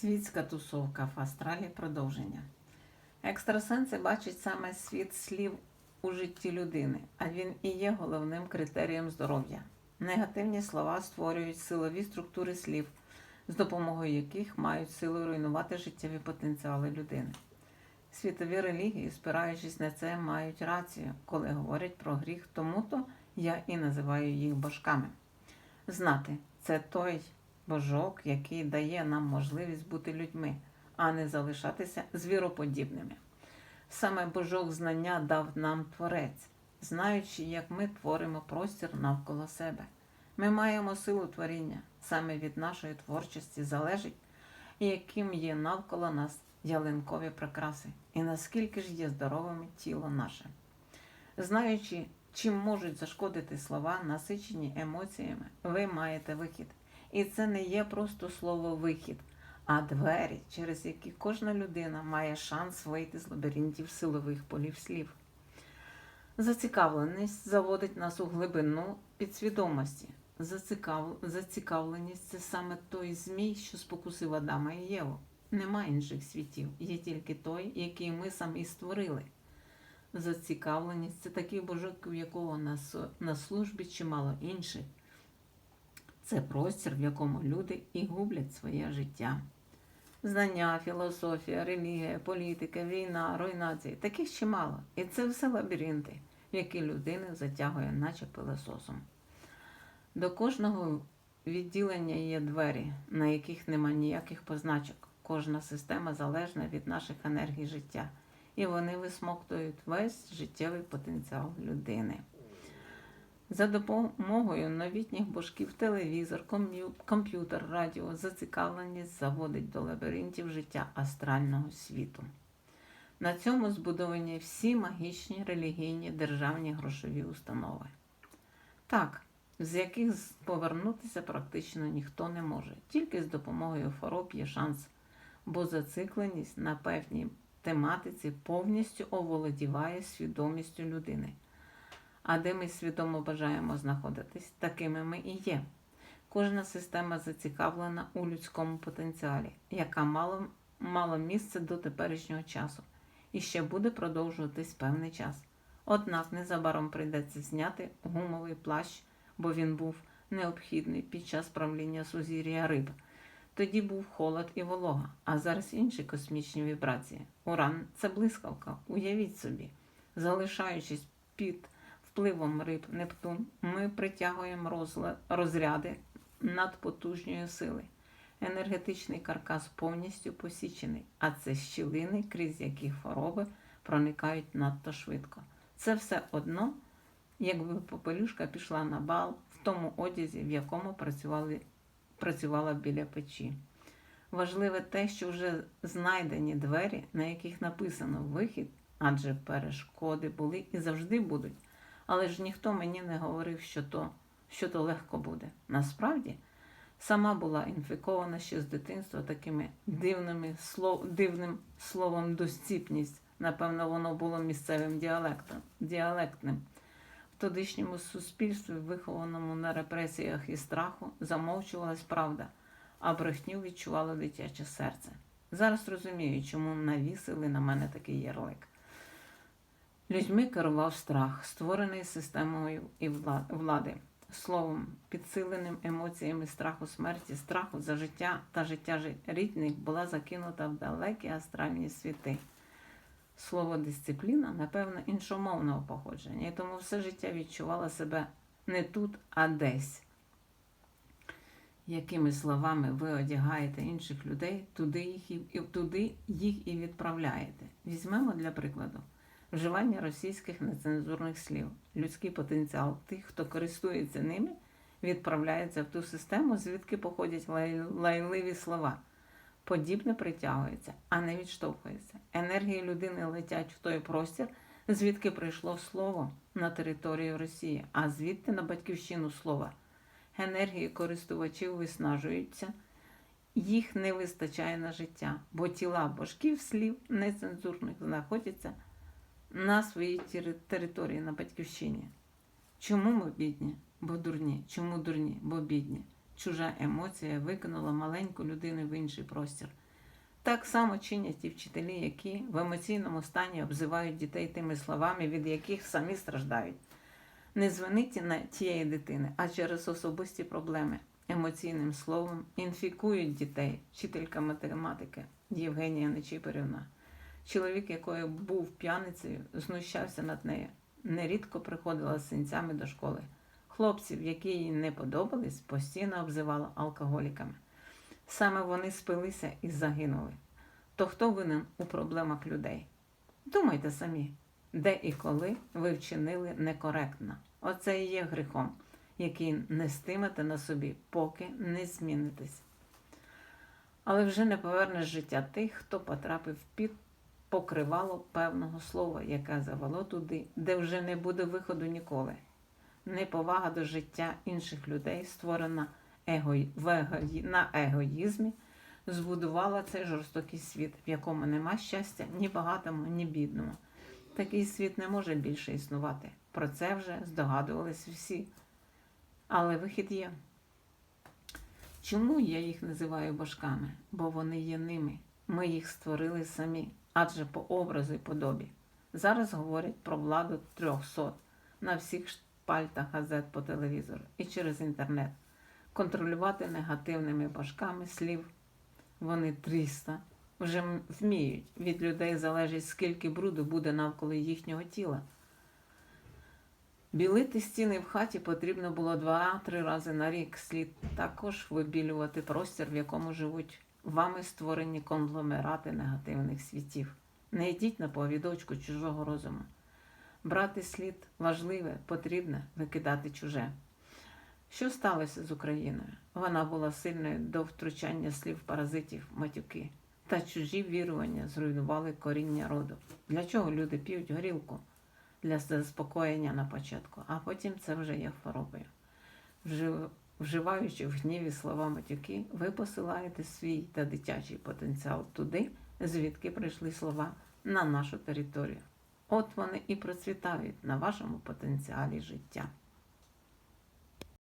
Світська тусовка в астралі продовження. Екстрасенси бачать саме світ слів у житті людини, а він і є головним критерієм здоров'я. Негативні слова створюють силові структури слів, з допомогою яких мають силу руйнувати життєві потенціали людини. Світові релігії, спираючись на це, мають рацію, коли говорять про гріх, тому-то я і називаю їх божками. Знати це той божок, який дає нам можливість бути людьми, а не залишатися звіроподібними. Саме божок знання дав нам творець, знаючи, як ми творимо простір навколо себе. Ми маємо силу творіння, саме від нашої творчості залежить, яким є навколо нас ялинкові прикраси, і наскільки ж є здоровим тіло наше. Знаючи, чим можуть зашкодити слова, насичені емоціями, ви маєте вихід. І це не є просто слово вихід, а двері, через які кожна людина має шанс вийти з лабіринтів силових полів слів. Зацікавленість заводить нас у глибину підсвідомості. Зацікав... Зацікавленість це саме той змій, що спокусив Адама і Єву. Нема інших світів, є тільки той, який ми самі створили. Зацікавленість це такий божок, у якого на, службі чимало інших. Це простір, в якому люди і гублять своє життя. Знання, філософія, релігія, політика, війна, руйнації таких чимало. І це все лабіринти, які людина затягує, наче пилососом. До кожного відділення є двері, на яких нема ніяких позначок. Кожна система залежна від наших енергій життя, і вони висмоктують весь життєвий потенціал людини. За допомогою новітніх божків телевізор, комп'ютер, радіо, зацікавленість заводить до лабіринтів життя астрального світу. На цьому збудовані всі магічні, релігійні, державні грошові установи. Так, з яких повернутися практично ніхто не може. Тільки з допомогою хвороб є шанс, бо зацикленість на певній тематиці повністю оволодіває свідомістю людини. А де ми свідомо бажаємо знаходитись, такими ми і є. Кожна система зацікавлена у людському потенціалі, яка мала, мала місце до теперішнього часу і ще буде продовжуватись певний час. Однак незабаром прийдеться зняти гумовий плащ, бо він був необхідний під час правління сузір'я риб. Тоді був холод і волога, а зараз інші космічні вібрації. Уран це блискавка, уявіть собі. Залишаючись під впливом риб Нептун, ми притягуємо розряди надпотужньої сили. Енергетичний каркас повністю посічений, а це щілини, крізь які хвороби проникають надто швидко. Це все одно, якби попелюшка пішла на бал в тому одязі, в якому працювали, працювала біля печі. Важливе те, що вже знайдені двері, на яких написано вихід, адже перешкоди були і завжди будуть. Але ж ніхто мені не говорив, що то, що то легко буде. Насправді, сама була інфікована ще з дитинства такими дивними слов, дивним словом досціпність. Напевно, воно було місцевим діалектом, діалектним. В тодішньому суспільстві, вихованому на репресіях і страху, замовчувалась правда, а брехню відчувало дитяче серце. Зараз розумію, чому навісили на мене такий ярлик. Людьми керував страх, створений системою і влади, словом, підсиленим емоціями страху смерті, страху за життя та життя рідних була закинута в далекі астральні світи. Слово дисципліна, напевно, іншомовного походження, і тому все життя відчувала себе не тут, а десь. Якими словами ви одягаєте інших людей, туди їх і, туди їх і відправляєте. Візьмемо для прикладу вживання російських нецензурних слів. Людський потенціал тих, хто користується ними, відправляється в ту систему, звідки походять лай- лайливі слова. Подібне притягується, а не відштовхується. Енергії людини летять в той простір, звідки прийшло слово на територію Росії, а звідти на батьківщину слова. Енергії користувачів виснажуються, їх не вистачає на життя, бо тіла божків слів нецензурних знаходяться на своїй території, на батьківщині. Чому ми бідні? Бо дурні. Чому дурні? Бо бідні. Чужа емоція викинула маленьку людину в інший простір. Так само чинять і вчителі, які в емоційному стані обзивають дітей тими словами, від яких самі страждають. Не з на тієї дитини, а через особисті проблеми. Емоційним словом інфікують дітей, вчителька математики Євгенія Нечіпорівна. Чоловік, якої був п'яницею, знущався над нею. Нерідко приходила з синцями до школи. Хлопців, які їй не подобались, постійно обзивала алкоголіками. Саме вони спилися і загинули. То хто винен у проблемах людей? Думайте самі, де і коли ви вчинили некоректно. Оце і є гріхом, який нестимете на собі, поки не змінитесь. Але вже не повернеш життя тих, хто потрапив під покривало певного слова, яке завело туди, де вже не буде виходу ніколи. Неповага до життя інших людей, створена его... на егоїзмі, збудувала цей жорстокий світ, в якому нема щастя ні багатому, ні бідному. Такий світ не може більше існувати. Про це вже здогадувались всі. Але вихід є. Чому я їх називаю божками? Бо вони є ними. Ми їх створили самі, адже по образу і подобі. Зараз говорять про владу трьохсот на всіх шпальтах газет по телевізору і через інтернет. Контролювати негативними башками слів вони 300 вже вміють. Від людей залежить, скільки бруду буде навколо їхнього тіла. Білити стіни в хаті потрібно було два-три рази на рік. Слід також вибілювати простір, в якому живуть вами створені конгломерати негативних світів. Не йдіть на повідочку чужого розуму. Брати слід важливе, потрібне викидати чуже. Що сталося з Україною? Вона була сильною до втручання слів паразитів, матюки. Та чужі вірування зруйнували коріння роду. Для чого люди п'ють горілку? Для заспокоєння на початку, а потім це вже є хворобою. Вживаючи в гніві слова матюки, ви посилаєте свій та дитячий потенціал туди, звідки прийшли слова на нашу територію. От вони і процвітають на вашому потенціалі життя.